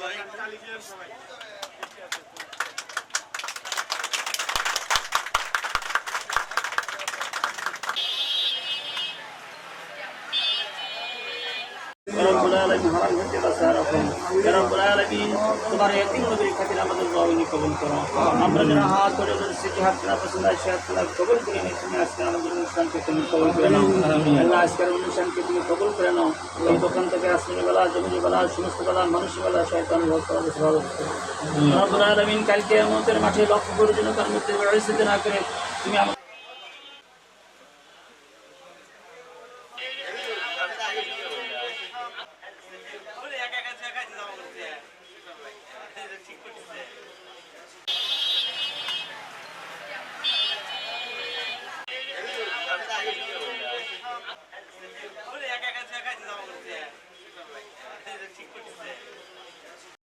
ভাই রব্বুল আলামিন হারাম হতে বাঁচার রকম রব্বুল আলামিন, তোমার এতিম নবীর খাতির আমাদের দোয়াগুলি কবুল করো। আমরা যারা হাত ধরে ধরে সিটি হাত না পছন্দ সে হাত না কবুল করে নিই তুমি আজকে আমাদের অনুষ্ঠানকে তুমি কবুল করে নাও। আল্লাহ আজকের মাঠে লক্ষ্য করে যেন তার মধ্যে না করে, তুমি আমাদের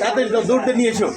সাথে দৌড়তে নিয়ে এসো।